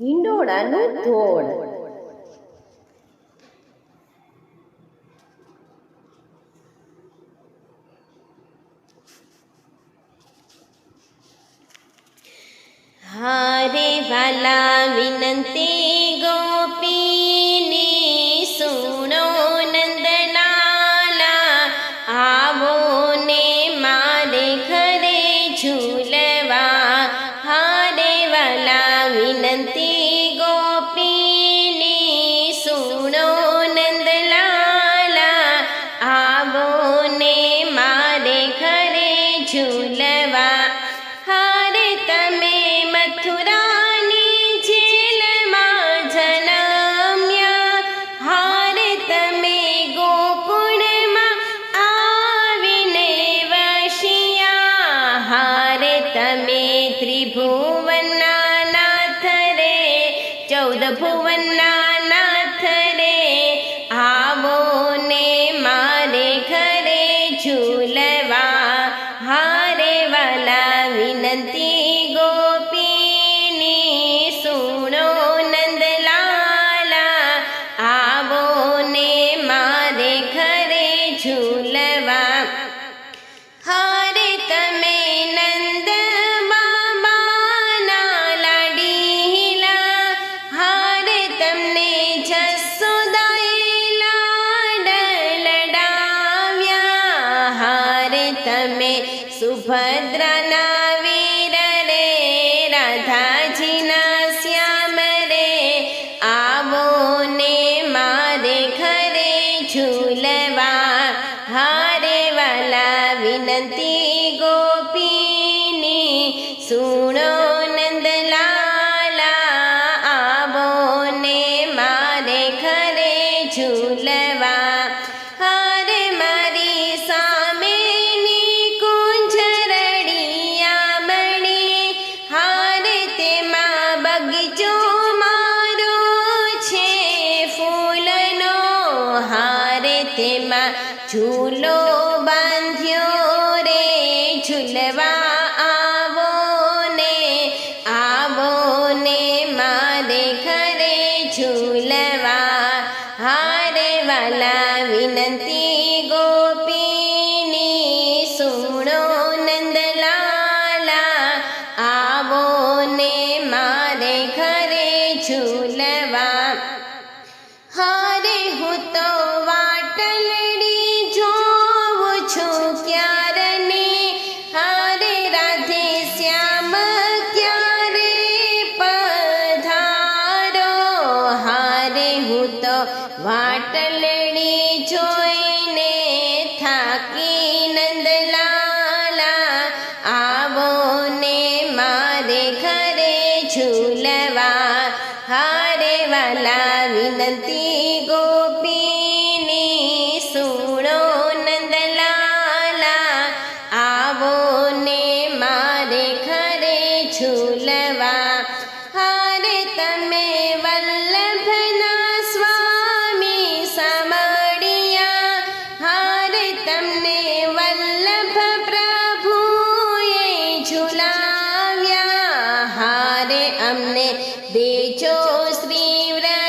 હિંડોળાનું ધોળ હારે વાલા વિનંતી ગોપીની તમે ત્રિભુવનના નાથ રે ચૌદ ભુવનના તમે સુભદ્રાના વીર રે, રાધાજીના શ્યામ રે, આવો ને મારે ઘરે ઝૂલવા, હારે વાલા વિનંતી ગોપીની, સુણો નંદલાલા, આવો ને મારે ઘરે ઝૂલવા ઝૂલો બાંધ્યો રે, ઝૂલવા આવો ને આવો ને મારે ઘરે ઝૂલવા. હારે વાલા વિનંતી ગોપીની, સુણો નંદલાલા, આવો ને મારે ઘરે ઝૂલવા. મારે ઘરે ઝૂલવા હારે વાલા વિનંતી ગોપીની chose the